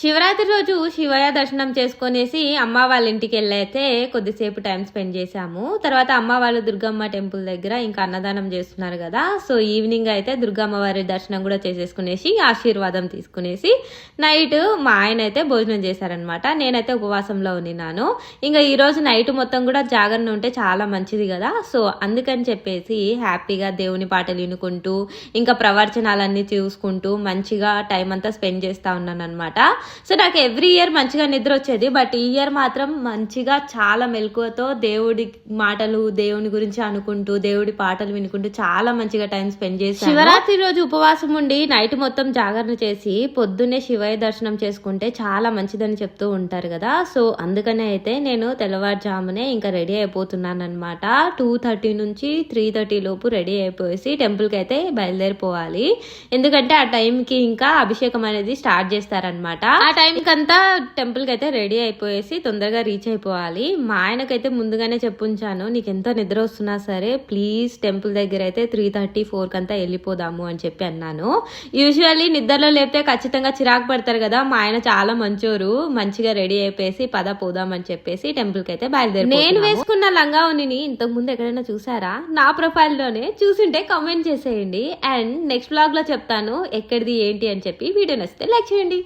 శివరాత్రి రోజు శివయ్య దర్శనం చేసుకునేసి అమ్మ వాళ్ళ ఇంటికి వెళ్ళైతే కొద్దిసేపు టైం స్పెండ్ చేశాము. తర్వాత అమ్మ వాళ్ళు దుర్గమ్మ టెంపుల్ దగ్గర ఇంకా అన్నదానం చేస్తున్నారు కదా. సో ఈవినింగ్ అయితే దుర్గమ్మ వారి దర్శనం కూడా చేసేసుకునేసి ఆశీర్వాదం తీసుకునేసి నైట్ మా ఆయన అయితే భోజనం చేశారనమాట నేనైతే ఉపవాసంలో ఉన్నాను ఇంకా ఈరోజు నైట్ మొత్తం కూడా జాగరణ ఉంటే చాలా మంచిది కదా. సో అందుకని చెప్పేసి హ్యాపీగా దేవుని పాటలు వినుకుంటూ ఇంకా ప్రవచనాలన్నీ చూసుకుంటూ మంచిగా టైం అంతా స్పెండ్ చేస్తూ ఉన్నాను అనమాట సో నాకు ఎవ్రీ ఇయర్ మంచిగా నిద్ర వచ్చేది బట్ ఈ ఇయర్ మాత్రం మంచిగా చాలా మెలకువతో దేవుడి మాటలు దేవుని గురించి అనుకుంటూ దేవుడి పాటలు వినుకుంటూ చాలా మంచిగా టైం స్పెండ్ చేసి శివరాత్రి రోజు ఉపవాసం ఉండి నైట్ మొత్తం జాగరణ చేసి పొద్దున్నే శివయ్య దర్శనం చేసుకుంటే చాలా మంచిదని చెప్తూ ఉంటారు కదా. సో అందుకనే అయితే నేను తెల్లవారుజామునే ఇంకా రెడీ అయిపోతున్నాను అనమాట టూ థర్టీ నుంచి త్రీ థర్టీ లోపు రెడీ అయిపోయేసి టెంపుల్కి అయితే బయలుదేరిపోవాలి. ఎందుకంటే ఆ టైంకి ఇంకా అభిషేకం అనేది స్టార్ట్ చేస్తారనమాట ఆ టైంకి అంతా టెంపుల్కి అయితే రెడీ అయిపోయేసి తొందరగా రీచ్ అయిపోవాలి. మా ఆయనకైతే ముందుగానే చెప్పుంచాను నీకు ఎంత నిద్ర వస్తున్నా సరే ప్లీజ్ టెంపుల్ దగ్గర అయితే త్రీ థర్టీ ఫోర్కి అంతా వెళ్ళిపోదాము అని చెప్పి అన్నాను. యూజువల్లీ నిద్రలో లేపితే ఖచ్చితంగా చిరాకు పడతారు కదా? మా ఆయన చాలా మంచోరు. మంచిగా రెడీ అయిపోయేసి పద పోదాం అని చెప్పేసి టెంపుల్కి అయితే బయలుదేరి నేను వేసుకున్న లంగా ఉన్నిని ఇంతకు ముందు ఎక్కడైనా చూసారా? నా ప్రొఫైల్లోనే చూసింటే కామెంట్ చేసేయండి. అండ్ నెక్స్ట్ బ్లాగ్లో చెప్తాను ఎక్కడిది ఏంటి అని చెప్పి వీడియో నచ్చితే లైక్ చేయండి.